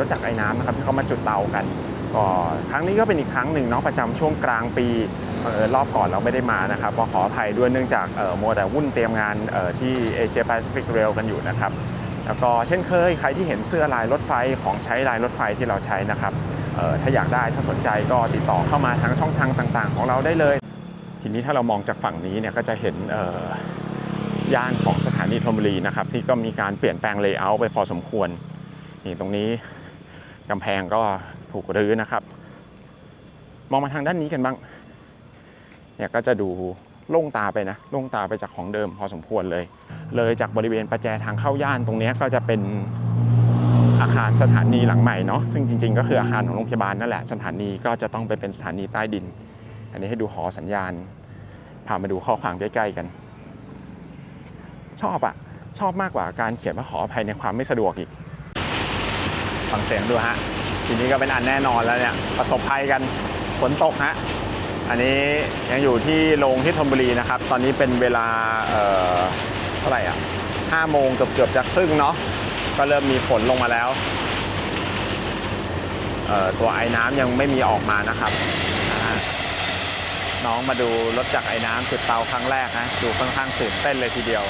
รถจักรไอ้น้ำนะครับที่เขามาจุดเตากันก็ครั้งนี้ก็เป็นอีกครั้งหนึ่งเนาะประจำช่วงกลางปีเออรอบก่อนเราไม่ได้มานะครับก็ขออภัยด้วยเนื่องจากมัวแต่วุ่นเตรียมงานออที่เอเชียแปซิฟิกเรลกันอยู่นะครับแล้วก็เช่นเคยใครที่เห็นเสื้อลายรถไฟของใช้ลายรถไฟที่เราใช้นะครับออถ้าอยากได้ถ้าสนใจก็ติดต่อเข้ามาทางช่องทางต่าง ๆ ของเราได้เลย ทีนี้ถ้าเรามองจากฝั่งนี้เนี่ยก็จะเห็นออย่านของสถานีธนบุรีนะครับที่ก็มีการเปลี่ยนแปลงเลเยอร์ไปพอสมควรนี่ตรงนี้ กำแพงก็ถูกรื้อนะครับ มองมาทางด้านนี้กันบ้างเนี่ยก็จะดูโล่งตาไปนะโล่งตาไปจากของเดิมพอสมควรเลย เลยจากบริเวณประแจทางเข้าย่านตรงนี้ก็จะเป็นอาคารสถานีหลังใหม่เนาะซึ่งจริงๆ ก็คืออาคารของโรงพยาบาลนั่นแหละ สถานีก็จะต้องไปเป็นสถานีใต้ดิน อันนี้ให้ดูหอสัญญาณพามาดูข้อความใกล้ๆกัน ชอบอะชอบมากกว่าการเขียนว่าขออภัยในความไม่สะดวกอีก ฟังเสียงดูฮะ ทีนี้ก็เป็นอันแน่นอนแล้วเนี่ย ประสบภัยกันฝนตกฮะ อันนี้ยังอยู่ที่โรงที่ธนบุรีนะครับ ตอนนี้เป็นเวลาเอ่อเท่าไหร่อะ5โมงเกือบเกือบจะครึ่งเนาะ ก็เริ่มมีฝนลงมาแล้วเอ่อตัวไอ้น้ำยังไม่มีออกมานะครับ น้องมาดูรถจักรไอ้น้ำจุดเตาครั้งแรกนะ ดูค่อนข้างตื่นเต้นเลยทีเดียว